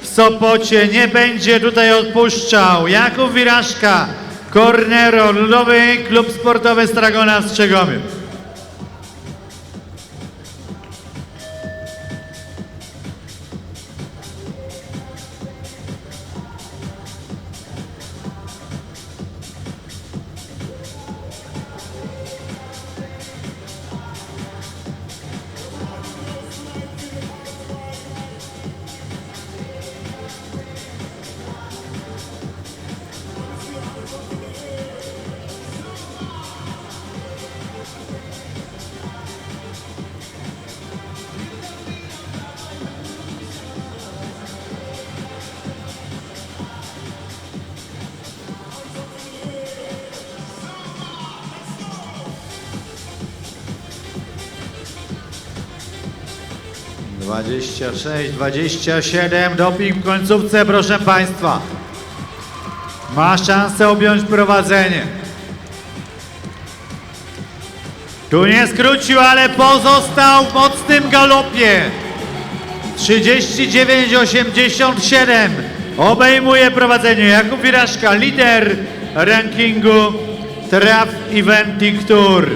w Sopocie nie będzie tutaj odpuszczał. Jakub Wiraszka, Kornero, Ludowy Klub Sportowy Stragona w Strzegomym. 26, 27, doping w końcówce, proszę Państwa. Ma szansę objąć prowadzenie. Tu nie skrócił, ale pozostał w mocnym galopie. 39,87 obejmuje prowadzenie. Jakub Wiraszka, lider rankingu Traf Eventing Tour.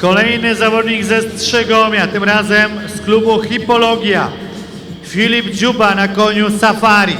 Kolejny zawodnik ze Strzegomia, tym razem z klubu Hipologia. Filip Dziuba na koniu Safari.